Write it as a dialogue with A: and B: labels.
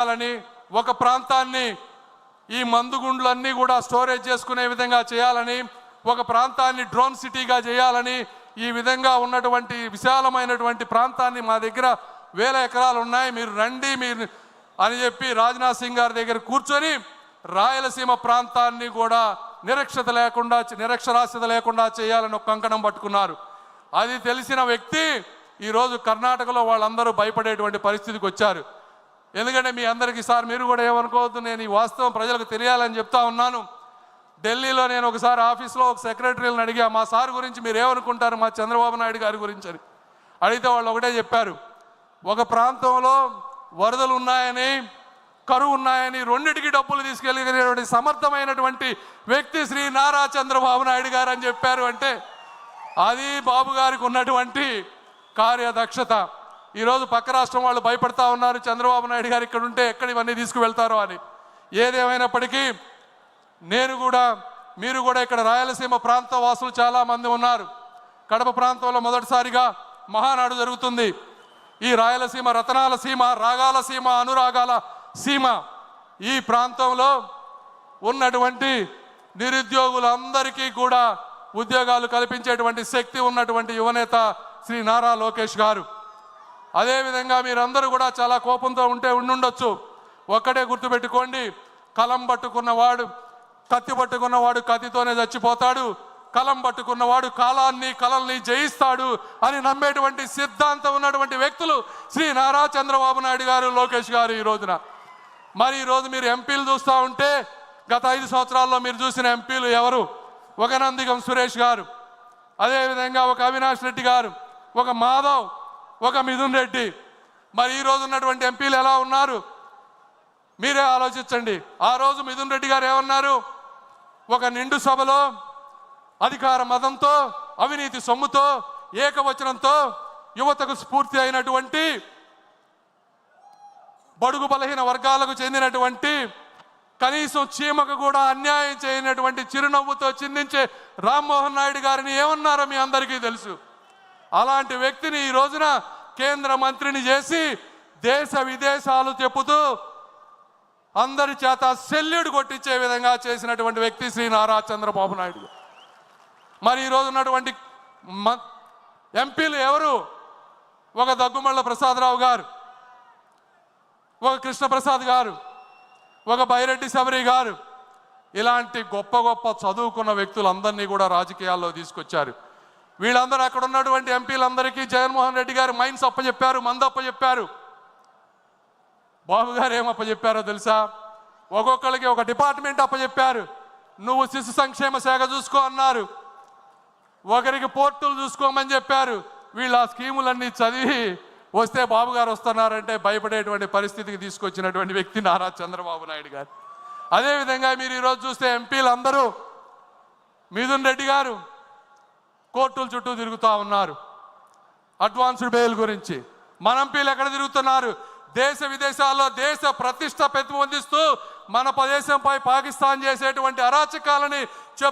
A: చేయాలని ఒక ప్రాంతాన్ని ఈ మందుగుండ్లన్నీ కూడా స్టోరేజ్ చేసుకునే విధంగా చేయాలని ఒక ప్రాంతాన్ని డ్రోన్ సిటీగా చేయాలని ఈ విధంగా ఉన్నటువంటి విశాలమైనటువంటి ప్రాంతాన్ని మా దగ్గర వేల ఎకరాలు ఉన్నాయి. మీరు రండి మీరు అని చెప్పి రాజ్నాథ్ సింగ్ గారి దగ్గర కూర్చొని రాయలసీమ ప్రాంతాన్ని కూడా నిరక్షత లేకుండా నిరక్షరాస్యత లేకుండా చేయాలని ఒక కంకణం పట్టుకున్నారు. అది తెలిసిన వ్యక్తి ఈరోజు కర్ణాటకలో వాళ్ళందరూ భయపడేటువంటి పరిస్థితికి వచ్చారు. ఎందుకంటే మీ అందరికీ సార్ మీరు కూడా ఏమనుకోవద్దు నేను ఈ వాస్తవం ప్రజలకు తెలియాలని చెప్తా ఉన్నాను. ఢిల్లీలో నేను ఒకసారి ఆఫీస్లో ఒక సెక్రటరీని అడిగా మా సార్ గురించి మీరు ఏమనుకుంటారు? మా చంద్రబాబు నాయుడు గారి గురించి అని. అడిగితే వాళ్ళు ఒకటే చెప్పారు ఒక ప్రాంతంలో వరదలు ఉన్నాయని కరువు ఉన్నాయని రెండిటికి డబ్బులు తీసుకెళ్ళగలిగినటువంటి సమర్థమైనటువంటి వ్యక్తి శ్రీ నారా చంద్రబాబు నాయుడు గారు అని చెప్పారు. అంటే అది బాబు గారికి ఉన్నటువంటి కార్యదక్షత. ఈరోజు పక్క రాష్ట్రం వాళ్ళు భయపడతా ఉన్నారు. చంద్రబాబు నాయుడు గారు ఇక్కడ ఉంటే ఎక్కడ ఇవన్నీ తీసుకువెళ్తారో అని. ఏదేమైనప్పటికీ నేను కూడా మీరు కూడా ఇక్కడ రాయలసీమ ప్రాంత వాసులు చాలా మంది ఉన్నారు. కడప ప్రాంతంలో మొదటిసారిగా మహానాడు జరుగుతుంది. ఈ రాయలసీమ రతనాల సీమ రాగాల సీమ అనురాగాల సీమ ఈ ప్రాంతంలో ఉన్నటువంటి నిరుద్యోగులందరికీ కూడా ఉద్యోగాలు కల్పించేటువంటి శక్తి ఉన్నటువంటి యువనేత శ్రీ నారా లోకేష్ గారు. అదేవిధంగా మీరందరూ కూడా చాలా కోపంతో ఉంటే ఉండుండొచ్చు. ఒక్కటే గుర్తుపెట్టుకోండి కలం పట్టుకున్నవాడు కత్తి పట్టుకున్నవాడు కత్తితోనే చచ్చిపోతాడు కలం పట్టుకున్నవాడు కాలాన్ని కలల్ని జయిస్తాడు అని నమ్మేటువంటి సిద్ధాంతం ఉన్నటువంటి వ్యక్తులు శ్రీ నారా చంద్రబాబు నాయుడు గారు లోకేష్ గారు ఈ రోజున. మరి ఈరోజు మీరు ఎంపీలు చూస్తూ ఉంటే గత ఐదు సంవత్సరాల్లో మీరు చూసిన ఎంపీలు ఎవరు? ఒక నందిగం సురేష్ గారు అదేవిధంగా ఒక అవినాష్ రెడ్డి గారు ఒక మాధవ్ ఒక మిథున్ రెడ్డి. మరి ఈ రోజు ఉన్నటువంటి ఎంపీలు ఎలా ఉన్నారు? మీరే ఆలోచించండి. ఆ రోజు మిథున్ రెడ్డి గారు ఏమన్నారు? ఒక నిండు సభలో అధికార మతంతో అవినీతి సొమ్ముతో ఏకవచనంతో యువతకు స్ఫూర్తి అయినటువంటి బడుగు బలహీన వర్గాలకు చెందినటువంటి కనీసం చీమకు కూడా అన్యాయం చేయనటువంటి చిరునవ్వుతో చిందించే రామ్మోహన్ నాయుడు గారిని ఏమన్నారో మీ అందరికీ తెలుసు. అలాంటి వ్యక్తిని ఈ రోజున కేంద్ర మంత్రిని చేసి దేశ విదేశాలు చెప్పుతూ అందరి చేత శల్యుడు కొట్టించే విధంగా చేసినటువంటి వ్యక్తి శ్రీ నారా చంద్రబాబు నాయుడు. మరి ఈరోజు ఉన్నటువంటి మ- ఎంపీలు ఎవరు? ఒక దగ్గుమళ్ళ ప్రసాదరావు గారు ఒక కృష్ణప్రసాద్ గారు ఒక బైరెడ్డి శబరి గారు. ఇలాంటి గొప్ప గొప్ప చదువుకున్న వ్యక్తులందరినీ కూడా రాజకీయాల్లో తీసుకొచ్చారు. వీళ్ళందరూ అక్కడ ఉన్నటువంటి ఎంపీలందరికీ జగన్మోహన్ రెడ్డి గారు మైన్స్ అప్పచెప్పారు మందు అప్పచెప్పారు బాబు గారు ఏం అప్పచెప్పారో తెలుసా? ఒక్కొక్కరికి ఒక డిపార్ట్మెంట్ అప్పచెప్పారు నువ్వు శిశు సంక్షేమ శాఖ చూసుకో అన్నారు. ఒకరికి పోర్టులు చూసుకోమని చెప్పారు. వీళ్ళు ఆ స్కీములన్నీ చదివి వస్తే బాబు గారు వస్తున్నారంటే భయపడేటువంటి పరిస్థితికి తీసుకొచ్చినటువంటి వ్యక్తి నారా చంద్రబాబు నాయుడు గారు. అదేవిధంగా మీరు ఈరోజు చూస్తే ఎంపీలు అందరూ మిథున్ రెడ్డి గారు కోర్టుల చుట్టూ తిరుగుతూ ఉన్నారు. అడ్వాన్స్డ్ బెయిల్ గురించి. మన ఎంపీలు ఎక్కడ తిరుగుతున్నారు? దేశ విదేశాల్లో దేశ ప్రతిష్ట పెంపొందిస్తూ మన ప్రదేశంపై పాకిస్తాన్ చేసేటువంటి అరాచకాలని చెప్